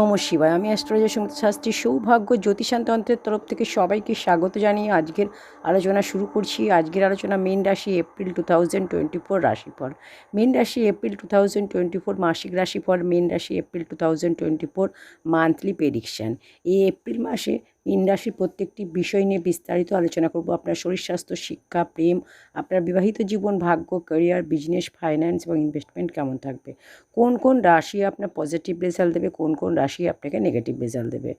নম শিবায়। আমি অ্যাস্ট্রোলজার সংগীত শাস্ত্রী সৌভাগ্য জ্যোতিষান্তন্ত্রের তরফ থেকে সবাইকে স্বাগত জানিয়ে আজকের আলোচনা শুরু করছি। আজকের আলোচনা মেন রাশি April two thousand twenty four রাশিফল। মেন রাশি April two thousand twenty four মাসিক রাশিফল। মেন রাশি April two thousand twenty four monthly prediction. এই এপ্রিল মাসে মীন রাশির প্রত্যেকটি বিষয় নিয়ে বিস্তারিত আলোচনা করব। আপনার শরীর, স্বাস্থ্য, শিক্ষা, প্রেম, আপনার বিবাহিত জীবন, ভাগ্য ক্যারিয়ার বিজনেস ফাইন্যান্স এবং ইনভেস্টমেন্ট কেমন থাকবে? কোন কোন রাশি আপনার পজিটিভ রেজাল্ট দেবে? কোন কোন রাশি আপনাকে নেগেটিভ রেজাল্ট দেবে?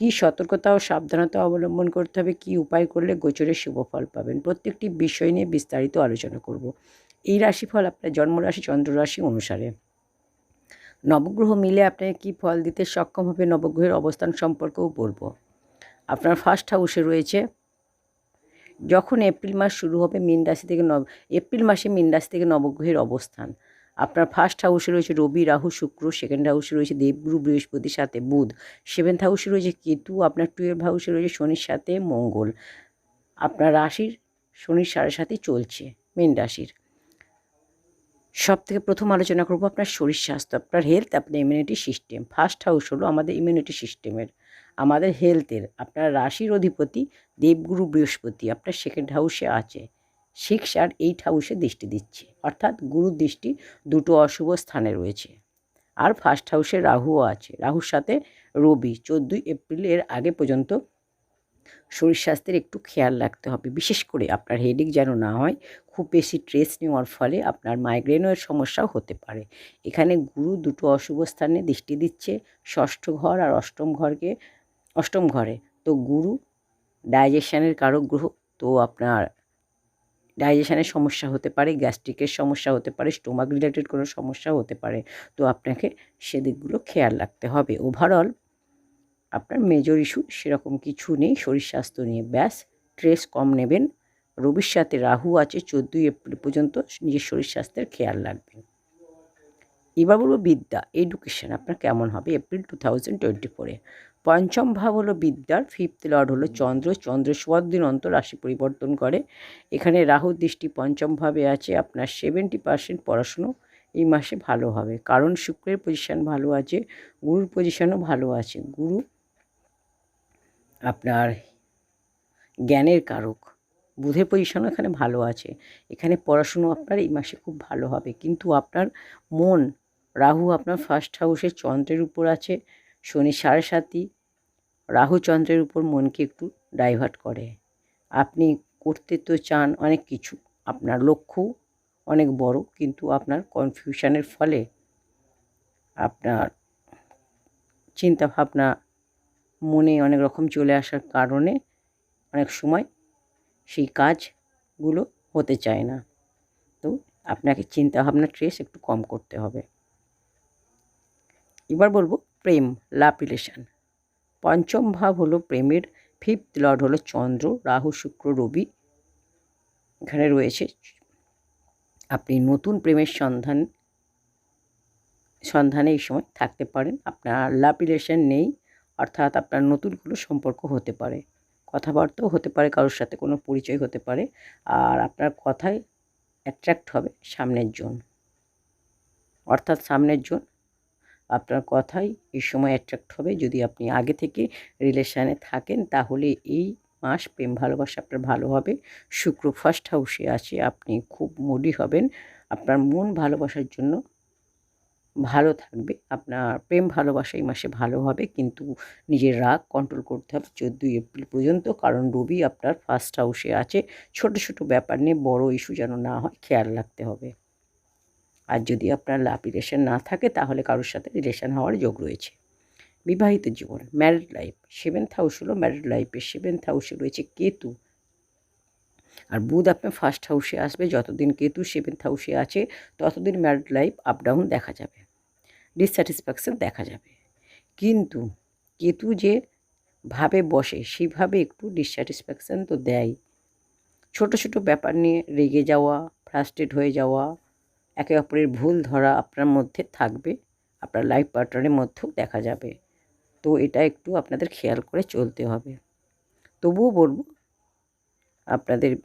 কী সতর্কতা ও সাবধানতা অবলম্বন করতে হবে? কী উপায় করলে গোচরের শুভ ফল পাবেন? প্রত্যেকটি বিষয় নিয়ে বিস্তারিত আলোচনা করব। এই রাশিফল আপনার জন্মরাশি চন্দ্ররাশি অনুসারে। নবগ্রহ মিলে আপনাকে কী ফল দিতে সক্ষম হবে? নবগ্রহের অবস্থান সম্পর্কেও বলব আপনার ফার্স্ট হাউসে রয়েছে। যখন এপ্রিল মাস শুরু হবে মীন রাশি থেকে নব এপ্রিল মাসে মীন রাশি থেকে নবগ্রহের অবস্থান। আপনার ফার্স্ট হাউসে রয়েছে রবি, রাহু, শুক্র সেকেন্ড হাউসে রয়েছে দেবগুরু বৃহস্পতির সাথে বুধ। সেভেন্থ হাউসে রয়েছে কেতু, আপনার টুয়েলভ হাউসে রয়েছে শনির সাথে মঙ্গল। আপনার রাশির শনির সাড়ে সাথে চলছে মীন রাশির। সব থেকে প্রথম আলোচনা করব আপনার শরীর স্বাস্থ্য, আপনার হেলথ আপনার ইমিউনিটি সিস্টেম ফার্স্ট হাউস হলো আমাদের ইমিউনিটি সিস্টেমের আমাদের হেলথের আপনার রাশির অধিপতি দেবগুরু বৃহস্পতি, আপনার সেকেন্ড হাউসে আছে। সিক্স আর এইট হাউসে দৃষ্টি দিচ্ছে। অর্থাৎ গুরুর দৃষ্টি দুটো অশুভ স্থানে রয়েছে। আর ফার্স্ট হাউসে রাহুও আছে। রাহুর সাথে রবি, চোদ্দোই এপ্রিলের আগে পর্যন্ত শরীর স্বাস্থ্যের একটু খেয়াল রাখতে হবে। বিশেষ করে আপনার হেডেক যেন না হয়, খুব বেশি স্ট্রেস নেওয়ার ফলে আপনার মাইগ্রেনের সমস্যাও হতে পারে। এখানে গুরু দুটো অশুভ স্থানে দৃষ্টি দিচ্ছে। ষষ্ঠ ঘর আর অষ্টম ঘরকে অষ্টম ঘরে। তো গুরু ডাইজেশনের কারক গ্রহ, তো আপনার ডাইজেশনের সমস্যা হতে পারে গ্যাস্ট্রিকের সমস্যা হতে পারে স্টোমাক রিলেটেড কোনো সমস্যা হতে পারে, তো আপনাকে সেদিকগুলো খেয়াল রাখতে হবে। ওভারঅল আপনার মেজর ইস্যু সেরকম কিছু নেই, শরীর স্বাস্থ্য নিয়ে ব্যাস স্ট্রেস কম নেবেন, রবির সাথে রাহু আছে, চোদ্দোই এপ্রিল পর্যন্ত নিজের শরীর স্বাস্থ্যের খেয়াল রাখবেন। এবার বলব বিদ্যা এডুকেশন আপনার কেমন হবে? এপ্রিল টু থাউজেন্ড টোয়েন্টি ফোরে পঞ্চম ভাব হলো বিদ্যার ফিফথ লর্ড হলো চন্দ্র চন্দ্র দিন অন্তর রাশি পরিবর্তন করে। এখানে রাহু দৃষ্টি পঞ্চম ভাবে আছে আপনার সেভেন্টি পার্সেন্ট পড়াশুনো এই মাসে ভালো হবে। কারণ শুক্রের পজিশান ভালো আছে গুরুর পজিশানও ভালো আছে। গুরু আপনার জ্ঞানের কারক বুধের পজিশনও এখানে ভালো আছে। এখানে পড়াশুনো আপনার এই মাসে খুব ভালো হবে। কিন্তু আপনার মন রাহু আপনার ফার্স্ট হাউসে চন্দ্রের উপর আছে শনি সাড়ে সাতই রাহু চন্দ্রের উপর মনকে একটু ডাইভার্ট করে। আপনি করতে তো চান অনেক কিছু, আপনার লক্ষ্য অনেক বড়, কিন্তু আপনার কনফিউশনের ফলে আপনার চিন্তা ভাবনা মনে অনেক রকম চলে আসার কারণে অনেক সময় সেই কাজগুলো হতে চায় না। তো আপনাকে চিন্তা ভাবনা ট্রেস একটু কম করতে হবে। এবার বলব প্রেম লাভ রিলেশান পঞ্চম ভাব হলো প্রেমের ফিফথ লর্ড হলো চন্দ্র, রাহু, শুক্র, রবি। এখানে রয়েছে, আপনি নতুন প্রেমের সন্ধান, সন্ধানে এই সময় থাকতে পারেন। আপনার লাভ রিলেশন নেই, অর্থাৎ আপনার নতুন কোনো সম্পর্ক হতে পারে। কথাবার্তাও হতে পারে, কারোর সাথে কোনো পরিচয় হতে পারে, আর আপনার কথায় অ্যাট্রাক্ট হবে সামনের জন। অর্থাৎ সামনের জন আপনার কথাই এই সময় অ্যাট্রাক্ট হবে। যদি আপনি আগে থেকে রিলেশানে থাকেন, তাহলে এই মাস প্রেম ভালোবাসা আপনার ভালো হবে। শুক্র ফার্স্ট হাউসে আছে, আপনি খুব মুডি হবেন। আপনার মন ভালোবাসার জন্য ভালো থাকবে। আপনার প্রেম ভালোবাসা এই মাসে ভালো হবে, কিন্তু নিজের রাগ কন্ট্রোল করতে হবে চোদ্দোই এপ্রিল পর্যন্ত, কারণ রবি আপনার ফার্স্ট হাউসে আছে। ছোট ছোট ব্যাপার নিয়ে বড় ইস্যু যেন না হয়, খেয়াল রাখতে হবে। আর যদি আপনার লাভ রিলেশন না থাকে, তাহলে কারোর সাথে রিলেশন হওয়ার যোগ রয়েছে। বিবাহিত জীবন ম্যারিড লাইফ সেভেন্থ হাউস হলো ম্যারিড লাইফে সেভেন্থ হাউসে রয়েছে কেতু। আর বুধ আপনার ফার্স্ট হাউসে আসবে, যতদিন কেতু সেভেন্থ হাউসে আছে, ততদিন ম্যারিড লাইফ আপ ডাউন দেখা যাবে ডিসস্যাটিসফ্যাকশন দেখা যাবে। কিন্তু কেতু যে ভাবে বসে সেইভাবে একটু ডিসস্যাটিসফ্যাকশান তো দেয়। ছোট ছোট ব্যাপার নিয়ে রেগে যাওয়া ফ্রাস্ট্রেট হয়ে যাওয়া একে অপরের ভুল ধরা আপনার মধ্যে থাকবে, আপনার লাইফ পার্টনারের মধ্যেও দেখা যাবে। তো এটা একটু আপনাদের খেয়াল করে চলতে হবে। তবুও বলব, আপনাদের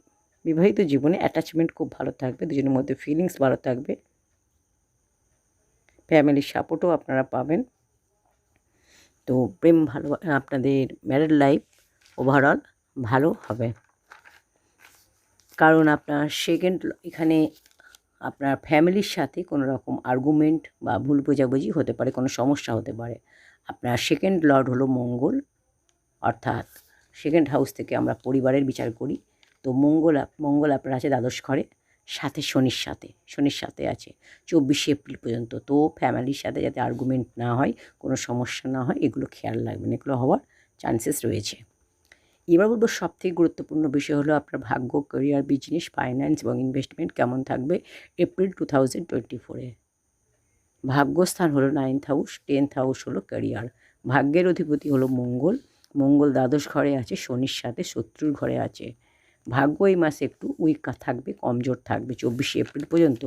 বিবাহিত জীবনে অ্যাটাচমেন্ট খুব ভালো থাকবে, দুজনের মধ্যে ফিলিংস ভালো থাকবে। ফ্যামিলির সাপোর্টও আপনারা পাবেন। তো প্রেম ভালো, আপনাদের ম্যারেড লাইফ ওভারঅল ভালো হবে। কারণ আপনার সেকেন্ড এখানে আপনার ফ্যামিলির সাথে কোনো রকম আর্গুমেন্ট বা ভুল বোঝাবুঝি হতে পারে, কোনো সমস্যা হতে পারে। আপনার সেকেন্ড লর্ড হলো মঙ্গল, অর্থাৎ সেকেন্ড হাউস থেকে আমরা পরিবারের বিচার করি। তো মঙ্গল মঙ্গল আপনার আছে দ্বাদশ ঘরে, সাথে শনির সাথে শনির সাথে আছে চব্বিশে এপ্রিল পর্যন্ত। তো ফ্যামিলির সাথে যাতে আর্গুমেন্ট না হয়, কোনো সমস্যা না হয়, এগুলো খেয়াল রাখবেন, এগুলো হওয়ার চান্সেস রয়েছে। এবার বলব সবথেকে গুরুত্বপূর্ণ বিষয় হলো আপনার ভাগ্য ক্যারিয়ার বিজনেস ফাইন্যান্স এবং ইনভেস্টমেন্ট কেমন থাকবে এপ্রিল টু থাউজেন্ড টোয়েন্টি ফোরে ভাগ্যস্থান হলো নাইন্থ হাউস টেন্থ হাউস হলো ক্যারিয়ার ভাগ্যের অধিপতি হলো মঙ্গল। মঙ্গল দ্বাদশ ঘরে আছে, শনির সাথে শত্রুর ঘরে আছে। ভাগ্য এই মাসে একটু উইক থাকবে, কমজোর থাকবে। চব্বিশে এপ্রিল পর্যন্ত,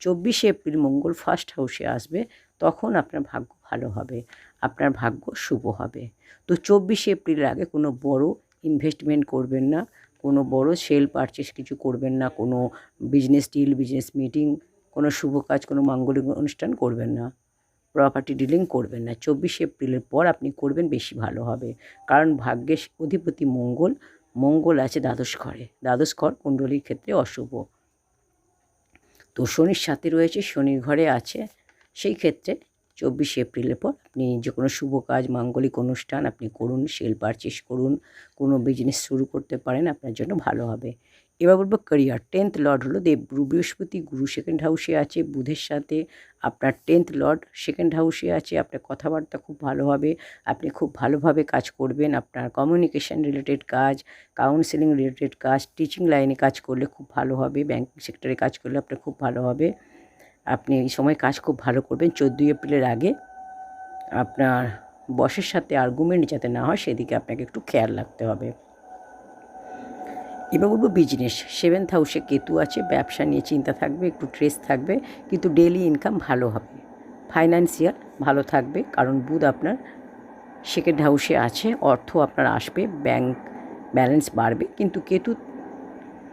চব্বিশে এপ্রিল মঙ্গল ফার্স্ট হাউসে আসবে, তখন আপনার ভাগ্য ভালো হবে। আপনার ভাগ্য শুভ হবে। তো চব্বিশে এপ্রিলের আগে কোনো বড় ইনভেস্টমেন্ট করবেন না, কোনো বড় সেল পারচেস কিছু করবেন না, কোনো বিজনেস ডিল বিজনেস মিটিং কোনো শুভ কাজ, কোনো মাঙ্গলিক অনুষ্ঠান করবেন না প্রপার্টি ডিলিং করবেন না। চব্বিশে এপ্রিলের পর আপনি করবেন, বেশি ভালো হবে। কারণ ভাগ্যের অধিপতি মঙ্গল মঙ্গল আছে দ্বাদশ ঘরে। দ্বাদশ ঘর কুণ্ডলীর ক্ষেত্রে অশুভ। তো শনির সাথে রয়েছে, শনির ঘরে আছে, সেই ক্ষেত্রে চব্বিশে এপ্রিলের পর আপনি যে কোনো শুভ কাজ, মাঙ্গলিক অনুষ্ঠান আপনি করুন, সেল পারচেস করুন, কোনো বিজনেস শুরু করতে পারেন, আপনার জন্য ভালো হবে। এবার বলব ক্যারিয়ার টেন্থ লর্ড হলো দেব। বৃহস্পতি, গুরু সেকেন্ড হাউসে আছে, বুধের সাথে আপনার টেন্থ লর্ড সেকেন্ড হাউসে আছে, আপনার কথাবার্তা খুব ভালো হবে, আপনি খুব ভালোভাবে কাজ করবেন, আপনার কমিউনিকেশন রিলেটেড কাজ কাউন্সেলিং রিলেটেড কাজ টিচিং লাইনে কাজ করলে খুব ভালো হবে ব্যাঙ্কিং সেক্টরে কাজ করলে আপনার খুব ভালো হবে। আপনি এই সময় কাজ খুব ভালো করবেন। চোদ্দোই এপ্রিলের আগে আপনার বসের সাথে আর্গুমেন্ট যাতে না হয়, সেদিকে আপনাকে একটু খেয়াল রাখতে হবে। এবার বলব বিজনেস সেভেন্থ হাউসে কেতু আছে, ব্যবসা নিয়ে চিন্তা থাকবে, একটু ট্রেস থাকবে, কিন্তু ডেলি ইনকাম ভালো হবে। ফাইন্যান্সিয়াল ভালো থাকবে, কারণ বুধ আপনার সেকেন্ড হাউসে আছে, অর্থ আপনার আসবে ব্যাংক ব্যালেন্স বাড়বে, কিন্তু কেতু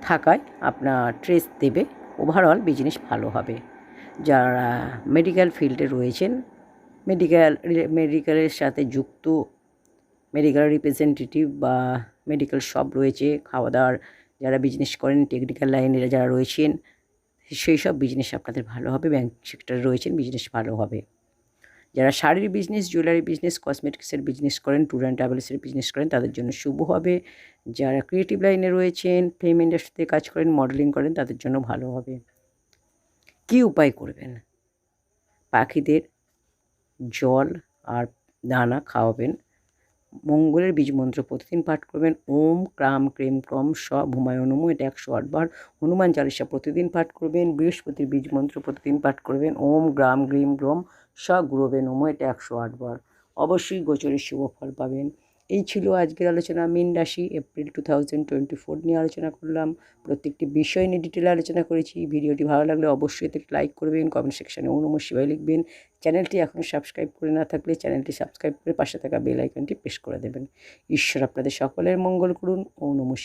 থাকায় আপনার ট্রেস দেবে। ওভারঅল বিজনেস ভালো হবে। যারা মেডিকেল ফিল্ডে রয়েছেন মেডিকেল মেডিকেলের সাথে যুক্ত মেডিকেল রিপ্রেজেন্টেটিভ বা মেডিকেল শপ রয়েছে খাওয়া দাওয়ার যারা বিজনেস করেন টেকনিক্যাল লাইনে যারা রয়েছেন, সেই সব বিজনেস আপনাদের ভালো হবে ব্যাংক সেক্টরে রয়েছেন বিজনেস ভালো হবে। যারা শাড়ির বিজনেস জুয়েলারি বিজনেস কসমেটিক্সের বিজনেস করেন ট্যুর অ্যান্ড ট্রাভেলসের বিজনেস করেন, তাদের জন্য শুভ হবে। যারা ক্রিয়েটিভ লাইনে রয়েছেন ফিল্ম ইন্ডাস্ট্রিতে কাজ করেন মডেলিং করেন, তাদের জন্য ভালো হবে। কী উপায় করবেন? পাখিদের জল আর দানা খাওয়াবেন। মঙ্গলের বীজ মন্ত্র প্রতিদিন পাঠ করবেন। ওম, ক্রাম, ক্রেম, ক্রম স ভূমায়নম এটা একশো আটবার হনুমান চালিসা প্রতিদিন পাঠ করবেন। বৃহস্পতির বীজ মন্ত্র প্রতিদিন পাঠ করবেন। ওম গ্রাম গ্রিম গ্রম স গুরবে নম, এটা একশো আটবার অবশ্যই গোচরের শুভ ফল পাবেন। এই ছিল আজকের আলোচনা। মিন রাশি April two thousand twenty four নিয়ে আলোচনা করলাম। প্রত্যেকটি বিষয় নিয়ে ডিটেলে আলোচনা করেছি। ভিডিওটি ভালো লাগলে অবশ্যই এতে লাইক করবেন কমেন্ট সেকশানে ও নমঃ শিবায় লিখবেন। চ্যানেলটি এখন সাবস্ক্রাইব করে না থাকলে চ্যানেলটি সাবস্ক্রাইব করে পাশে থাকা বেল আইকনটি প্রেস করে দেবেন। ঈশ্বর আপনাদের সকলের মঙ্গল করুন। ও নমঃ